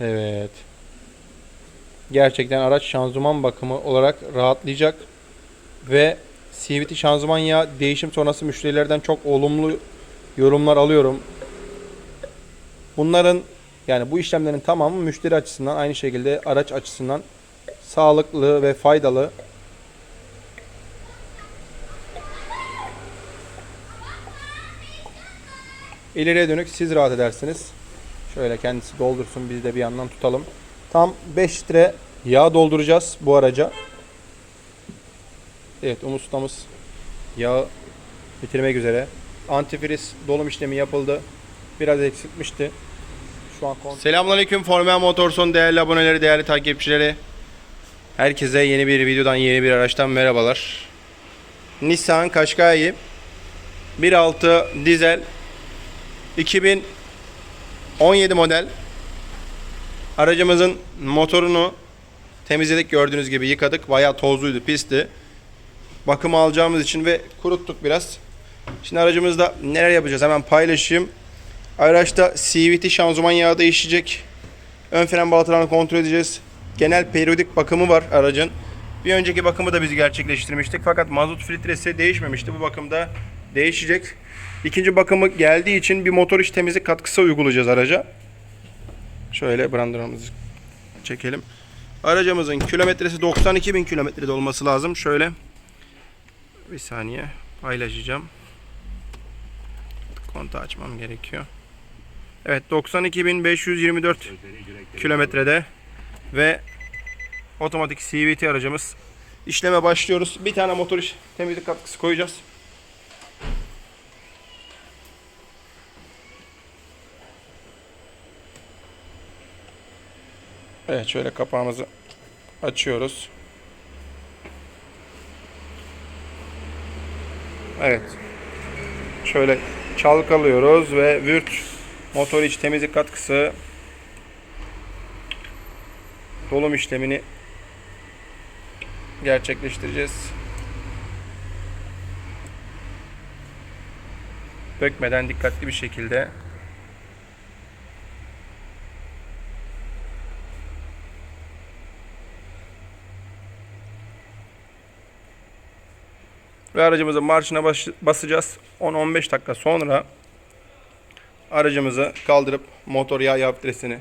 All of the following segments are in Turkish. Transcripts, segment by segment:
Evet. Gerçekten araç şanzıman bakımı olarak rahatlayacak ve CVT şanzıman yağı değişim sonrası müşterilerden çok olumlu yorumlar alıyorum. Bunların yani bu işlemlerin tamamı müşteri açısından aynı şekilde araç açısından sağlıklı ve faydalı. İleriye dönük siz rahat edersiniz. Şöyle kendisi doldursun biz de bir yandan tutalım. Tam 5 litre yağ dolduracağız bu araca. Evet Umut ustamız yağı bitirmek üzere. Antifriz dolum işlemi yapıldı. Biraz eksiltmişti. Şu an Selamünaleyküm Formel Motorson değerli aboneleri, değerli takipçileri. Herkese yeni bir videodan, yeni bir araçtan merhabalar. Nissan Qashqai 1.6 dizel 2017 model aracımızın motorunu temizledik gördüğünüz gibi yıkadık. Bayağı tozluydu, pisti. Bakım alacağımız için ve kuruttuk biraz. Şimdi aracımızda neler yapacağız hemen paylaşayım. Araçta CVT şanzıman yağı değişecek. Ön fren balatalarını kontrol edeceğiz. Genel periyodik bakımı var aracın. Bir önceki bakımı da biz gerçekleştirmiştik. Fakat mazot filtresi değişmemişti. Bu bakımda değişecek. İkinci bakımı geldiği için bir motor iç temizlik katkısı uygulayacağız araca. Şöyle brandıramızı çekelim. Aracımızın kilometresi 92 bin kilometrede olması lazım. Şöyle bir saniye paylaşacağım. Kontağı açmam gerekiyor. Evet 92.524 kilometrede ve otomatik CVT aracımız. İşleme başlıyoruz. Bir tane motor iş temizlik katkısı koyacağız. Evet şöyle kapağımızı açıyoruz. Evet. Şöyle çalkalıyoruz ve Würth motor iç temizlik katkısı dolum işlemini gerçekleştireceğiz. Dökmeden dikkatli bir şekilde ve aracımızın marşına bas- basacağız. 10-15 dakika sonra aracımızı kaldırıp motor yağ filtresini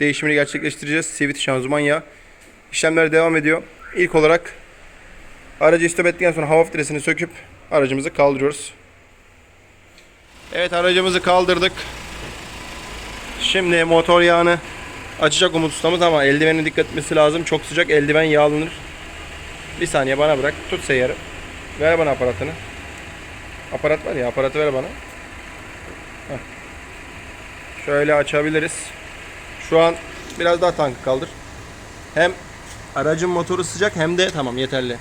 değişimini gerçekleştireceğiz. CVT şanzıman yağı. İşlemler devam ediyor. İlk olarak aracı istop ettikten sonra hava filtresini söküp aracımızı kaldırıyoruz. Evet aracımızı kaldırdık. Şimdi motor yağını açacak Umut ustamız ama eldivenin dikkat etmesi lazım. Çok sıcak eldiven yağlanır. Bir saniye bana bırak. Tut seyyarı. Ver bana aparatını. Aparat var ya aparatı ver bana. Heh. Şöyle açabiliriz. Şu an biraz daha tankı kaldır. Hem aracın motoru sıcak hem de tamam yeterli.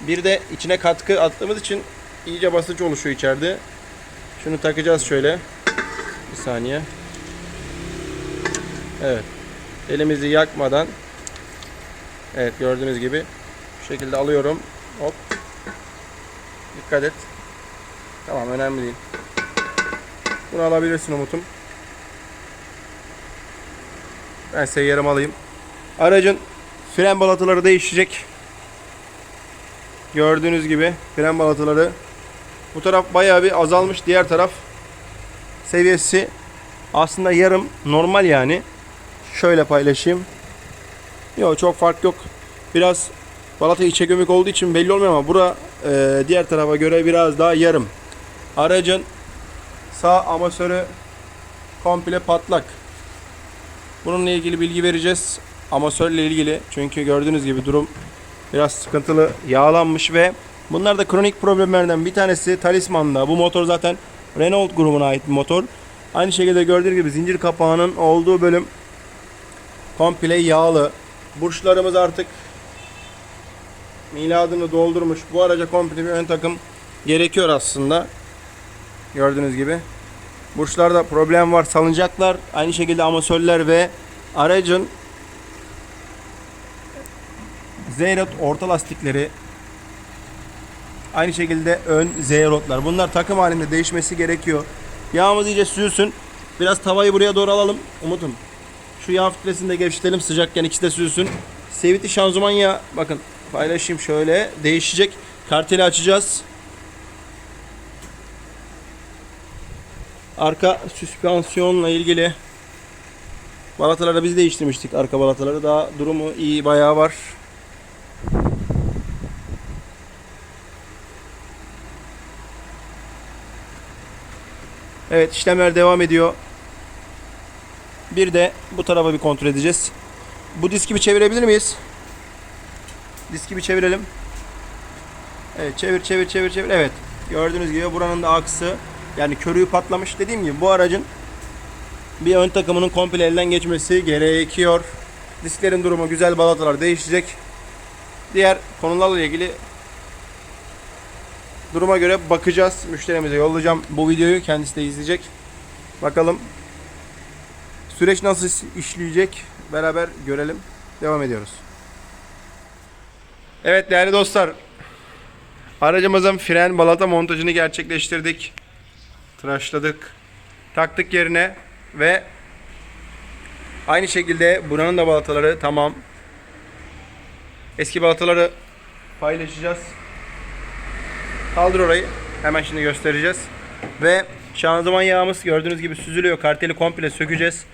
Bir de içine katkı attığımız için iyice basınç oluşuyor içeride. Şunu takacağız şöyle. Bir saniye. Evet. Elimizi yakmadan Evet gördüğünüz gibi şekilde alıyorum. Hop. Dikkat et. Tamam önemli değil. Bunu alabilirsin Umut'um. Ben seyyarımı alayım. Aracın fren balataları değişecek. Gördüğünüz gibi fren balataları bu taraf bayağı bir azalmış. Diğer taraf seviyesi aslında yarım normal yani. Şöyle paylaşayım. Yok çok fark yok. Biraz balata içe gömük olduğu için belli olmuyor ama bura e, diğer tarafa göre biraz daha yarım. Aracın sağ amasörü komple patlak. Bununla ilgili bilgi vereceğiz. Amasörle ilgili. Çünkü gördüğünüz gibi durum biraz sıkıntılı, yağlanmış ve bunlar da kronik problemlerden bir tanesi Talisman'da. Bu motor zaten Renault grubuna ait bir motor. Aynı şekilde gördüğünüz gibi zincir kapağının olduğu bölüm komple yağlı. Burçlarımız artık miladını doldurmuş. Bu araca komple bir ön takım gerekiyor aslında. Gördüğünüz gibi. Burçlarda problem var. Salıncaklar, aynı şekilde amasörler ve aracın Zeyrot orta lastikleri aynı şekilde ön Zeyrotlar. Bunlar takım halinde değişmesi gerekiyor. Yağımız iyice süzülsün. Biraz tavayı buraya doğru alalım. Umut'um. Şu yağ filtresini de gevşetelim sıcakken ikisi de süzülsün. CVT şanzıman yağı bakın paylaşayım şöyle değişecek. Karteli açacağız. Arka süspansiyonla ilgili balataları biz değiştirmiştik arka balataları. Daha durumu iyi bayağı var. Evet işlemler devam ediyor. Bir de bu tarafa bir kontrol edeceğiz. Bu diski bir çevirebilir miyiz? Diski bir çevirelim. Evet çevir çevir çevir çevir. Evet. Gördüğünüz gibi buranın da aksı yani körüğü patlamış. Dediğim gibi bu aracın bir ön takımının komple elden geçmesi gerekiyor. Disklerin durumu güzel balatalar değişecek. Diğer konularla ilgili duruma göre bakacağız. Müşterimize yollayacağım bu videoyu. Kendisi de izleyecek. Bakalım süreç nasıl işleyecek beraber görelim. Devam ediyoruz. Evet değerli dostlar. Aracımızın fren balata montajını gerçekleştirdik. Tıraşladık. Taktık yerine ve aynı şekilde buranın da balataları tamam. Eski balataları paylaşacağız. Kaldır orayı. Hemen şimdi göstereceğiz. Ve şanzıman yağımız gördüğünüz gibi süzülüyor. Karteli komple sökeceğiz.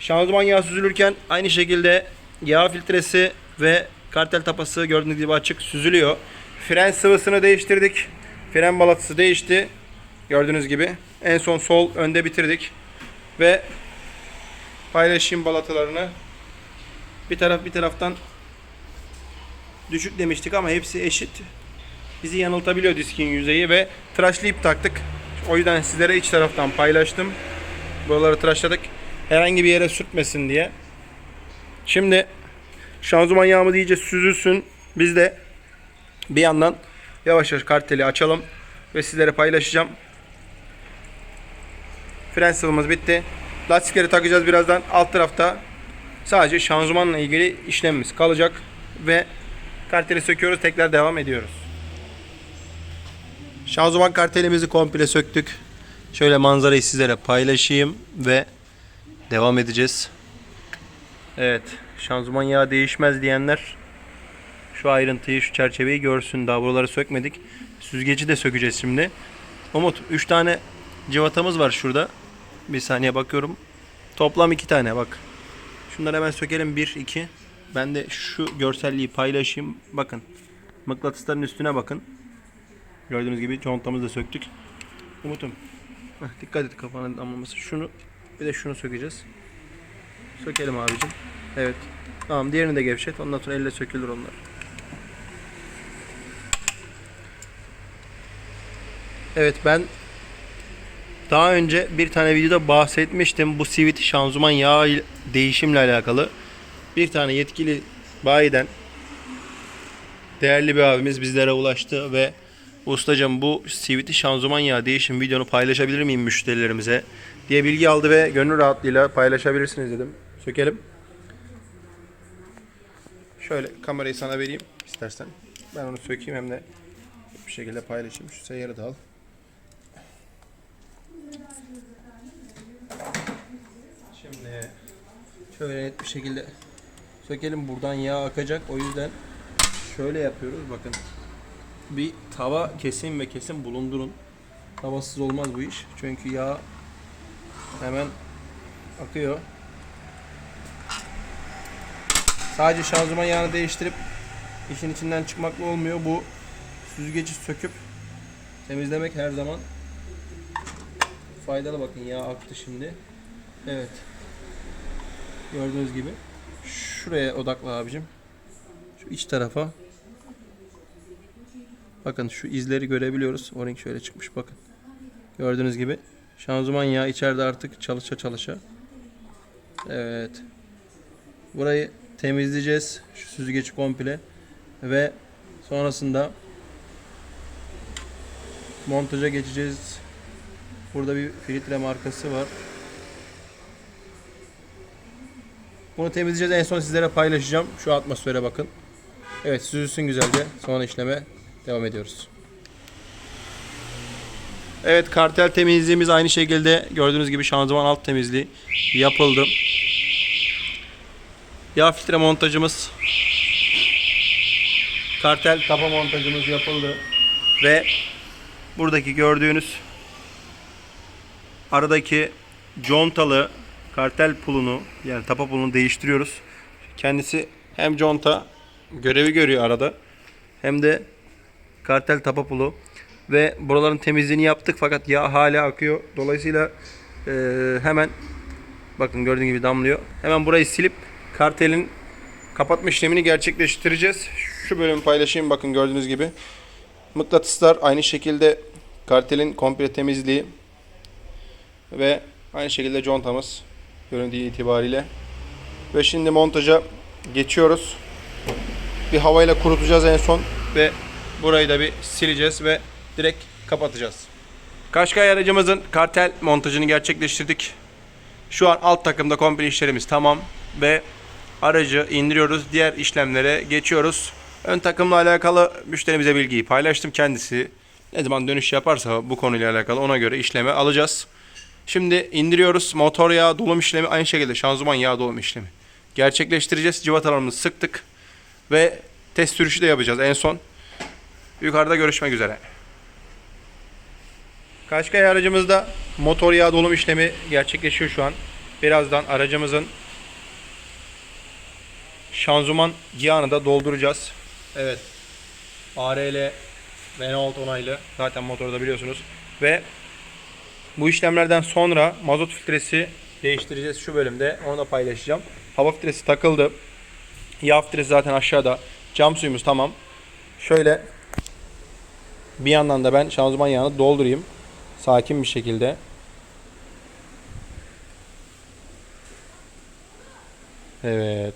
Şanzıman yağı süzülürken aynı şekilde yağ filtresi ve kartel tapası gördüğünüz gibi açık süzülüyor. Fren sıvısını değiştirdik. Fren balatası değişti. Gördüğünüz gibi. En son sol önde bitirdik. Ve paylaşayım balatalarını. Bir taraf bir taraftan düşük demiştik ama hepsi eşit. Bizi yanıltabiliyor diskin yüzeyi ve tıraşlı ip taktık. O yüzden sizlere iç taraftan paylaştım. Buraları tıraşladık. Herhangi bir yere sürtmesin diye. Şimdi şanzıman yağımız iyice süzülsün. Biz de bir yandan yavaş yavaş karteli açalım ve sizlere paylaşacağım. Fren sıvımız bitti. Lastikleri takacağız birazdan. Alt tarafta sadece şanzımanla ilgili işlemimiz kalacak ve karteli söküyoruz. Tekrar devam ediyoruz. Şanzıman kartelimizi komple söktük. Şöyle manzarayı sizlere paylaşayım ve devam edeceğiz. Evet, şanzıman yağı değişmez diyenler şu ayrıntıyı, şu çerçeveyi görsün. Daha buraları sökmedik. Süzgeci de sökeceğiz şimdi. Umut, 3 tane cıvatamız var şurada. Bir saniye bakıyorum. Toplam 2 tane bak. Şunları hemen sökelim. 1, 2. Ben de şu görselliği paylaşayım. Bakın. Mıknatısların üstüne bakın. Gördüğünüz gibi contamızı da söktük. Umut'um. heh, dikkat et kafana damlaması. Şunu bir de şunu sökeceğiz. Sökelim abicim. Evet. Tamam diğerini de gevşet. Ondan sonra elle sökülür onlar. Evet ben daha önce bir tane videoda bahsetmiştim. Bu CVT şanzıman ile- değişimle alakalı. Bir tane yetkili bayiden değerli bir abimiz bizlere ulaştı ve ustacım bu CVT şanzıman yağı değişim videonu paylaşabilir miyim müşterilerimize diye bilgi aldı ve gönül rahatlığıyla paylaşabilirsiniz dedim. Sökelim. Şöyle kamerayı sana vereyim istersen. Ben onu sökeyim hem de bir şekilde paylaşayım. Şu seyyarı da al. Şimdi şöyle net bir şekilde sökelim. Buradan yağ akacak. O yüzden şöyle yapıyoruz. Bakın. Bir tava kesin ve kesin bulundurun. Tavasız olmaz bu iş. Çünkü yağ hemen akıyor. Sadece şanzıman yağını değiştirip işin içinden çıkmakla olmuyor. Bu süzgeci söküp temizlemek her zaman faydalı. Bakın yağ aktı şimdi. Evet. Gördüğünüz gibi. Şuraya odakla abicim. Şu iç tarafa. Bakın şu izleri görebiliyoruz. O renk şöyle çıkmış bakın. Gördüğünüz gibi. Şanzıman yağı içeride artık çalışa çalışa. Evet. Burayı temizleyeceğiz. Şu süzgeci komple. Ve sonrasında montaja geçeceğiz. Burada bir filtre markası var. Bunu temizleyeceğiz. En son sizlere paylaşacağım. Şu atmosfere bakın. Evet süzülsün güzelce. Sonra işleme devam ediyoruz. Evet kartel temizliğimiz aynı şekilde gördüğünüz gibi şanzıman alt temizliği yapıldı. Yağ filtre montajımız kartel tapa montajımız yapıldı. Ve buradaki gördüğünüz aradaki contalı kartel pulunu yani tapa pulunu değiştiriyoruz. Kendisi hem conta görevi görüyor arada hem de kartel tapa pulu ve buraların temizliğini yaptık fakat yağ hala akıyor. Dolayısıyla eee, hemen bakın gördüğün gibi damlıyor. Hemen burayı silip kartelin kapatma işlemini gerçekleştireceğiz. Şu bölümü paylaşayım bakın gördüğünüz gibi. Mıknatıslar aynı şekilde kartelin komple temizliği ve aynı şekilde contamız göründüğü itibariyle. Ve şimdi montaja geçiyoruz. Bir havayla kurutacağız en son ve burayı da bir sileceğiz ve direkt kapatacağız. Kaşkay aracımızın kartel montajını gerçekleştirdik. Şu an alt takımda komple işlerimiz tamam ve aracı indiriyoruz. Diğer işlemlere geçiyoruz. Ön takımla alakalı müşterimize bilgiyi paylaştım kendisi. Ne zaman dönüş yaparsa bu konuyla alakalı ona göre işleme alacağız. Şimdi indiriyoruz. Motor yağı dolum işlemi aynı şekilde şanzıman yağı dolum işlemi. Gerçekleştireceğiz. Civatalarımızı sıktık. Ve test sürüşü de yapacağız en son. Yukarıda görüşmek üzere. Kaşkay aracımızda motor yağı dolum işlemi gerçekleşiyor şu an. Birazdan aracımızın şanzıman yağını da dolduracağız. Evet. ARL Renault onaylı. Zaten motorda biliyorsunuz. Ve bu işlemlerden sonra mazot filtresi değiştireceğiz şu bölümde. Onu da paylaşacağım. Hava filtresi takıldı. Yağ filtresi zaten aşağıda. Cam suyumuz tamam. Şöyle bir yandan da ben şanzıman yağını doldurayım. Sakin bir şekilde. Evet.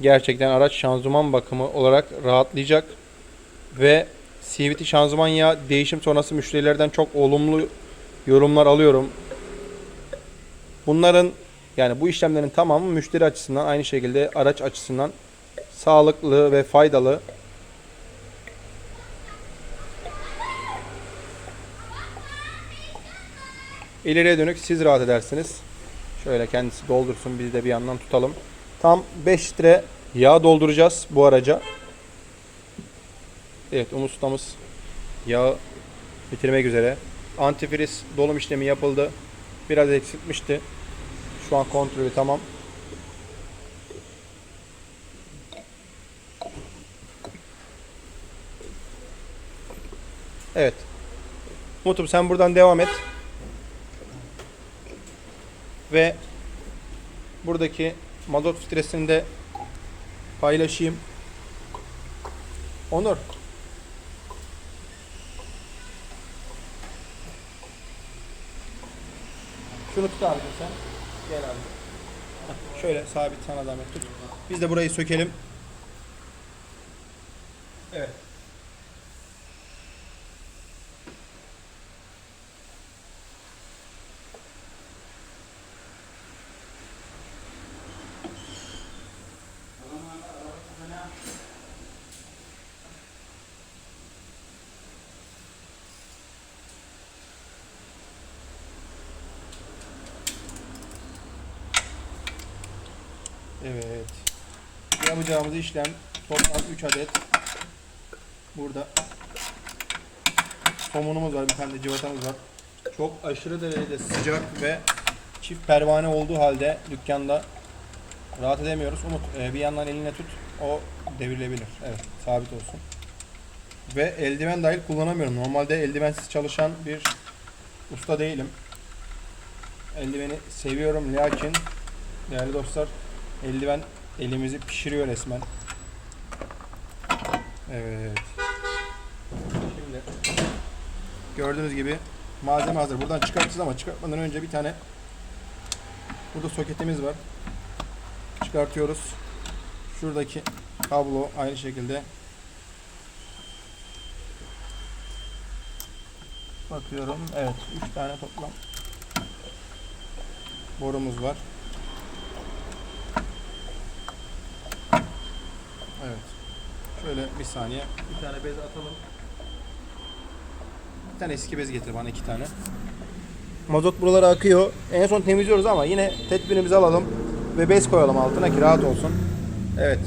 Gerçekten araç şanzıman bakımı olarak rahatlayacak. Ve CVT şanzıman yağı değişim sonrası müşterilerden çok olumlu yorumlar alıyorum. Bunların yani bu işlemlerin tamamı müşteri açısından aynı şekilde araç açısından sağlıklı ve faydalı. İleriye dönük siz rahat edersiniz. Şöyle kendisi doldursun biz de bir yandan tutalım. Tam 5 litre yağ dolduracağız bu araca. Evet Umut ustamız yağı bitirmek üzere. Antifriz dolum işlemi yapıldı. Biraz eksiltmişti. Şu an kontrolü tamam. Evet. Umut'um sen buradan devam et. Ve buradaki mazot filtresini de paylaşayım. Onur. Şunu tut abi sen. Gel abi. Şöyle sabit sana zahmet tut. Biz de burayı sökelim. Evet. Yapacağımız işlem toplam 3 adet. Burada somunumuz var, bir tane de cıvatamız var. Çok aşırı derecede sıcak ve çift pervane olduğu halde dükkanda rahat edemiyoruz. Umut e, bir yandan eline tut. O devrilebilir. Evet, sabit olsun. Ve eldiven dahil kullanamıyorum. Normalde eldivensiz çalışan bir usta değilim. Eldiveni seviyorum lakin değerli dostlar eldiven elimizi pişiriyor resmen. Evet. Şimdi gördüğünüz gibi malzeme hazır. Buradan çıkartacağız ama çıkartmadan önce bir tane burada soketimiz var. Çıkartıyoruz. Şuradaki kablo aynı şekilde bakıyorum. Evet, 3 tane toplam borumuz var. Evet. Şöyle bir saniye. Bir tane bez atalım. Bir tane eski bez getir bana iki tane. Mazot buralara akıyor. En son temizliyoruz ama yine tedbirimizi alalım ve bez koyalım altına ki rahat olsun. Evet.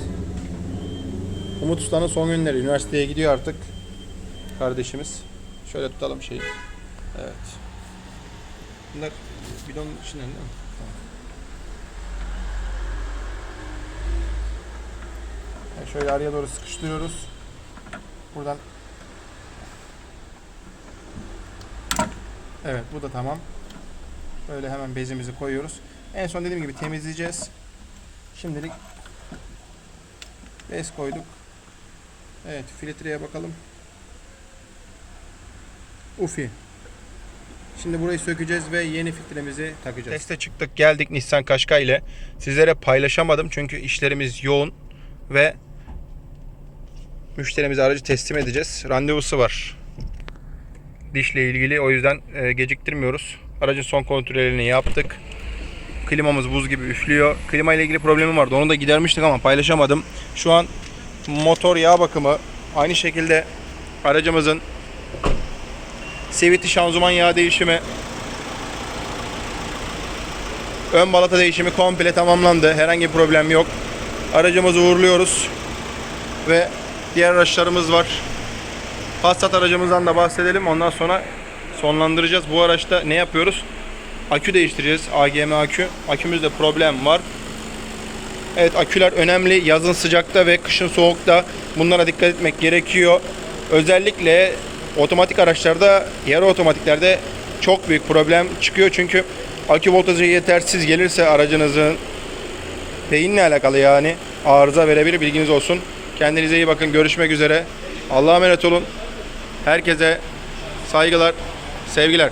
Umut Usta'nın son günleri. Üniversiteye gidiyor artık. Kardeşimiz. Şöyle tutalım şeyi. Evet. Bunlar bidonun içinden değil mi? Tamam. Yani şöyle araya doğru sıkıştırıyoruz. Buradan Evet bu da tamam. Böyle hemen bezimizi koyuyoruz. En son dediğim gibi temizleyeceğiz. Şimdilik bez koyduk. Evet filtreye bakalım. Ufi. Şimdi burayı sökeceğiz ve yeni filtremizi takacağız. Teste çıktık geldik Nissan Qashqai ile. Sizlere paylaşamadım çünkü işlerimiz yoğun ve müşterimize aracı teslim edeceğiz. Randevusu var. Dişle ilgili o yüzden e, geciktirmiyoruz. Aracın son kontrollerini yaptık. Klimamız buz gibi üflüyor. Klima ile ilgili problemim vardı. Onu da gidermiştik ama paylaşamadım. Şu an motor yağ bakımı aynı şekilde aracımızın CVT şanzıman yağ değişimi ön balata değişimi komple tamamlandı. Herhangi bir problem yok. Aracımızı uğurluyoruz. Ve diğer araçlarımız var. Passat aracımızdan da bahsedelim. Ondan sonra sonlandıracağız. Bu araçta ne yapıyoruz? Akü değiştireceğiz. AGM akü. Akümüzde problem var. Evet aküler önemli. Yazın sıcakta ve kışın soğukta bunlara dikkat etmek gerekiyor. Özellikle otomatik araçlarda, yarı otomatiklerde çok büyük problem çıkıyor. Çünkü akü voltajı yetersiz gelirse aracınızın beyinle alakalı yani arıza verebilir bilginiz olsun. Kendinize iyi bakın. Görüşmek üzere. Allah'a emanet olun. Herkese saygılar, sevgiler.